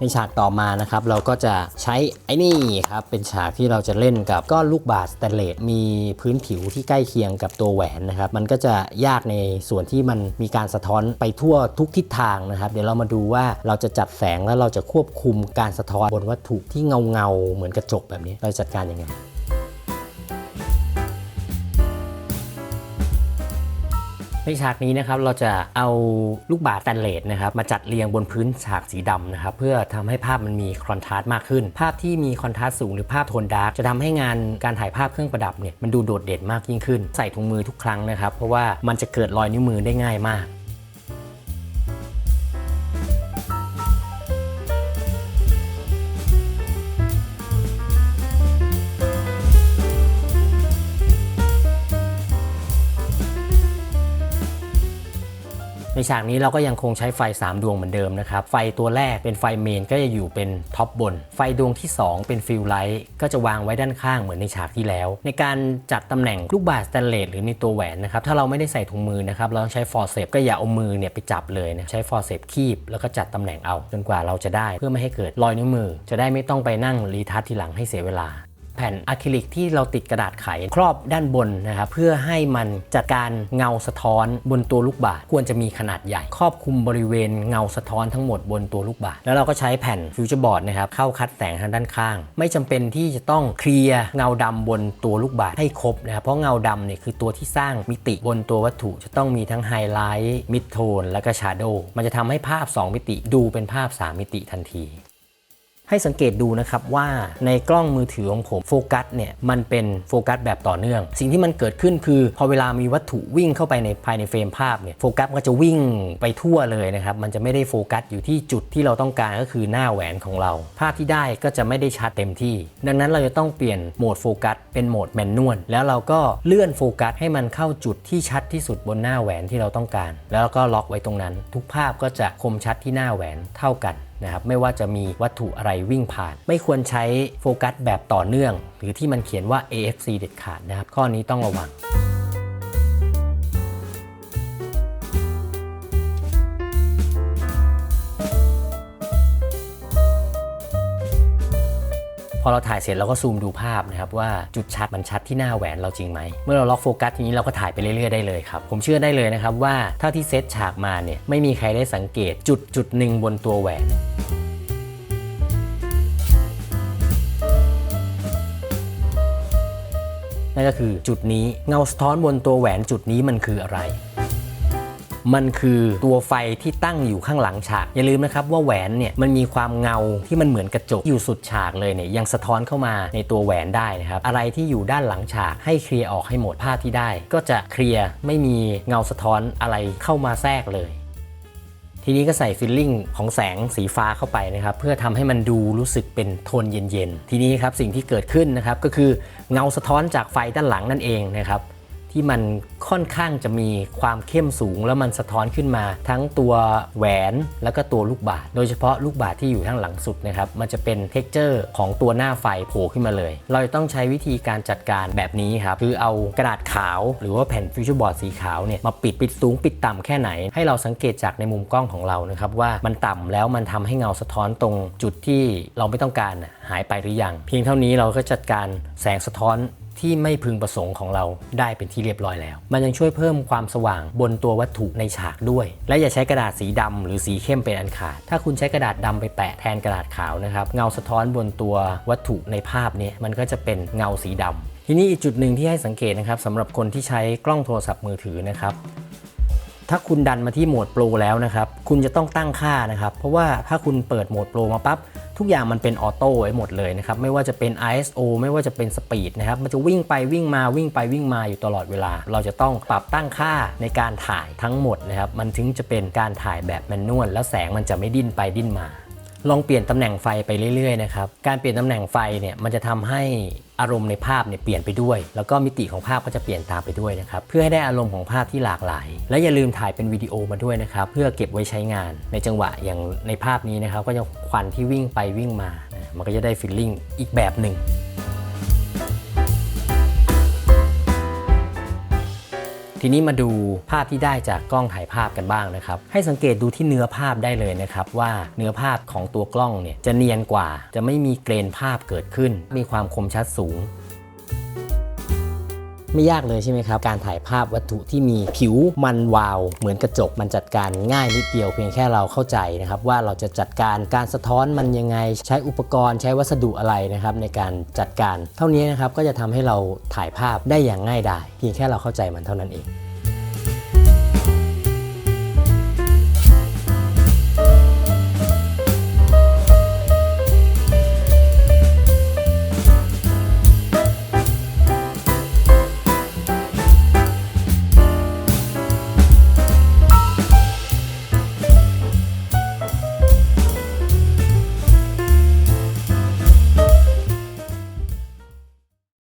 ในฉากต่อมานะครับเราก็จะใช้ไอ้นี่ครับเป็นฉากที่เราจะเล่นกับก้อนลูกบาศก์สเตนเลสมีพื้นผิวที่ใกล้เคียงกับตัวแหวนนะครับมันก็จะยากในส่วนที่มันมีการสะท้อนไปทั่วทุกทิศทางนะครับ เดี๋ยวเรามาดูว่าเราจะจัดแสงแล้วเราจะควบคุมการสะท้อนบนวัตถุที่เงาเงาเหมือนกระจกแบบนี้เราจัดการยังไง ในฉากนี้นะครับเราจะเอาลูกบาศก์สแตนเลสนะครับมาจัดเรียงบนพื้นฉากสีดำนะครับเพื่อทำให้ภาพมันมีคอนทราสต์มากขึ้น ภาพที่มีคอนทราสต์สูงหรือภาพโทนดาร์กจะทำให้งานการถ่ายภาพเครื่องประดับเนี่ยมันดูโดดเด่นมากยิ่งขึ้น ใส่ถุงมือทุกครั้งนะครับเพราะว่ามันจะเกิดรอยนิ้วมือได้ง่ายมาก ในฉากนี้เราก็ยังคงใช้ไฟ 3 ดวงเหมือนเดิมนะครับ ไฟตัวแรกเป็นไฟเมนก็จะอยู่เป็นท็อปบน ไฟดวงที่ 2 เป็นฟิลไลท์ก็จะวางไว้ด้านข้างเหมือนในฉากที่แล้ว ในการจัดตำแหน่งลูกบาศก์สแตนเลสหรือในตัวแหวนนะครับ ถ้าเราไม่ได้ใส่ถุงมือนะครับ เราต้องใช้ฟอร์เซปก็อย่าเอามือเนี่ยไปจับเลยนะ ใช้ฟอร์เซปคีบแล้วก็จัดตำแหน่งเอา จนกว่าเราจะได้เพื่อไม่ให้เกิดรอยนิ้วมือ จะได้ไม่ต้องไปนั่งรีทัชทีหลังให้เสียเวลา แผ่นอะคริลิกที่เราติดกระดาษไขครอบด้านบนนะครับเพื่อให้มันจัดการเงาสะท้อนบนตัวลูกบาศควรจะมีขนาดใหญ่ครอบคลุมบริเวณเงาสะท้อนทั้งหมดบนตัวลูกบาศแล้วเราก็ใช้แผ่นฟิวเจอร์บอร์ดนะครับเข้าคัดแสงทางด้านข้าง ไม่จำเป็นที่จะต้องเคลียร์เงาดำบนตัวลูกบาศให้ครบนะครับเพราะเงาดำเนี่ยคือตัวที่สร้างมิติบนตัววัตถุจะต้องมีทั้งไฮไลท์มิดโทนและก็ชาร์โดมันจะทำให้ภาพ 2 มิติดูเป็นภาพ 3 มิติทันที ให้สังเกตดูนะครับว่าในกล้องมือถือของผมโฟกัสเนี่ยมันเป็นโฟกัสแบบต่อเนื่อง สิ่งที่มันเกิดขึ้นคือพอเวลามีวัตถุวิ่งเข้าไปในภายในเฟรมภาพเนี่ยโฟกัสก็จะวิ่งไปทั่วเลยนะครับมันจะไม่ได้โฟกัสอยู่ที่จุดที่เราต้องการก็คือหน้าแหวนของเรา ภาพที่ได้ก็จะไม่ได้ชัดเต็มที่ ดังนั้นเราจะต้องเปลี่ยนโหมดโฟกัสเป็นโหมดแมนนวลแล้วเราก็เลื่อนโฟกัสให้มันเข้าจุดที่ชัดที่สุดบนหน้าแหวนที่เราต้องการ แล้วก็ล็อกไว้ตรงนั้น ทุกภาพก็จะคมชัดที่หน้าแหวนเท่ากัน นะครับไม่ว่าจะมีวัตถุอะไรวิ่งผ่าน ไม่ควรใช้โฟกัสแบบต่อเนื่อง หรือที่มันเขียนว่า AFC เด็ดขาดนะครับ ข้อนี้ต้องระวัง อเราถ่ายเสร็จเราก็ซูมดูภาพนะครับว่าจุดชัดมันชัดที่หน้าแหวนเราจริงไหม เมื่อเราล็อกโฟกัสทีนี้เราก็ถ่ายไปเรื่อยๆได้เลยครับ ผมเชื่อได้เลยนะครับว่าเท่าที่เซตฉากมาเนี่ยไม่มีใครได้สังเกตจุดจุดหนึ่งบนตัวแหวนนั่นก็คือจุดนี้เงาสะท้อนบนตัวแหวนจุดนี้มันคืออะไร มันคือตัวไฟที่ตั้งอยู่ข้างหลังฉาก อย่าลืมนะครับว่าแหวนเนี่ยมันมีความเงาที่มันเหมือนกระจกอยู่สุดฉากเลยเนี่ยยังสะท้อนเข้ามาในตัวแหวนได้นะครับอะไรที่อยู่ด้านหลังฉากให้เคลียร์ออกให้หมดภาพที่ได้ ก็จะเคลียร์ไม่มีเงาสะท้อนอะไรเข้ามาแทรกเลยทีนี้ก็ใส่ฟิลลิ่งของแสงสีฟ้าเข้าไปนะครับ เพื่อทำให้มันดูรู้สึกเป็นโทนเย็นๆ ทีนี้ครับสิ่งที่เกิดขึ้นนะครับก็คือเงาสะท้อนจากไฟด้านหลังนั่นเองนะครับ ที่มันค่อนข้างจะมีความเข้มสูง แล้วมันสะท้อนขึ้นมา ทั้งตัวแหวนแล้วก็ตัวลูกบาศก์โดยเฉพาะลูกบาศก์ที่อยู่ข้างหลังสุดนะครับมันจะเป็นเท็กเจอร์ของตัวหน้าไฟโผล่ขึ้นมาเลย เราจะต้องใช้วิธีการจัดการแบบนี้ครับคือเอากระดาษขาว หรือว่าแผ่นฟิวเจอร์บอร์ดสีขาวเนี่ยมาปิดปิดสูงปิดต่ำแค่ไหน ให้เราสังเกตจากในมุมกล้องของเรานะครับว่ามันต่ำแล้วมันทำให้เงาสะท้อนตรงจุดที่เราไม่ต้องการหายไปหรือยังเพียงเท่านี้เราก็จัดการแสงสะท้อน ที่ไม่พึงประสงค์ของเราได้เป็นที่เรียบร้อยแล้ว มันยังช่วยเพิ่มความสว่างบนตัววัตถุในฉากด้วย และอย่าใช้กระดาษสีดำหรือสีเข้มเป็นอันขาด ถ้าคุณใช้กระดาษดำไปแปะแทนกระดาษขาวนะครับ เงาสะท้อนบนตัววัตถุในภาพนี้มันก็จะเป็นเงาสีดำทีนี้อีกจุดหนึ่งที่ให้สังเกตนะครับสำหรับคนที่ใช้กล้องโทรศัพท์มือถือนะครับ ถ้าคุณดันมาที่โหมดโปรแล้วนะครับ คุณจะต้องตั้งค่านะครับ เพราะว่าถ้าคุณเปิดโหมดโปรมาปั๊บ ทุกอย่างมันเป็นออโต้ไว้หมดเลยนะครับ ไม่ว่าจะเป็น ISO ไม่ว่าจะเป็นสปีดนะครับ มันจะวิ่งไปวิ่งมาวิ่งไปวิ่งมาอยู่ตลอดเวลา เราจะต้องปรับตั้งค่าในการถ่ายทั้งหมดนะครับ มันถึงจะเป็นการถ่ายแบบแมนนวลแล้วแสงมันจะไม่ดิ้นไปดิ้นมา ลองเปลี่ยนตำแหน่งไฟไปเรื่อยๆนะครับการเปลี่ยนตำแหน่งไฟเนี่ยมันจะทำให้อารมณ์ในภาพเนี่ยเปลี่ยนไปด้วย แล้วก็มิติของภาพก็จะเปลี่ยนตามไปด้วยนะครับเพื่อให้ได้อารมณ์ของภาพที่หลากหลาย และอย่าลืมถ่ายเป็นวิดีโอมาด้วยนะครับเพื่อเก็บไว้ใช้งาน ในจังหวะอย่างในภาพนี้นะครับก็จะควันที่วิ่งไปวิ่งมา มันก็จะได้ฟีลลิ่งอีกแบบหนึ่ง ทีนี้มาดูภาพที่ได้จากกล้องถ่ายภาพกันบ้างนะครับ ให้สังเกตดูที่เนื้อภาพได้เลยนะครับ ว่าเนื้อภาพของตัวกล้องเนี่ยจะเนียนกว่า จะไม่มีเกรนภาพเกิดขึ้น มีความคมชัดสูง ไม่ยากเลยใช่ไหมครับ การถ่ายภาพวัตถุที่มีผิวมันวาว เหมือนกระจกมันจัดการง่ายนิดเดียวเพียงแค่เราเข้าใจนะครับว่าเราจะจัดการการสะท้อนมันยังไง ใช้อุปกรณ์ใช้วัสดุอะไรนะครับในการจัดการ เท่านี้นะครับก็จะทำให้เราถ่ายภาพได้อย่างง่ายดายเพียงแค่เราเข้าใจมันเท่านั้นเอง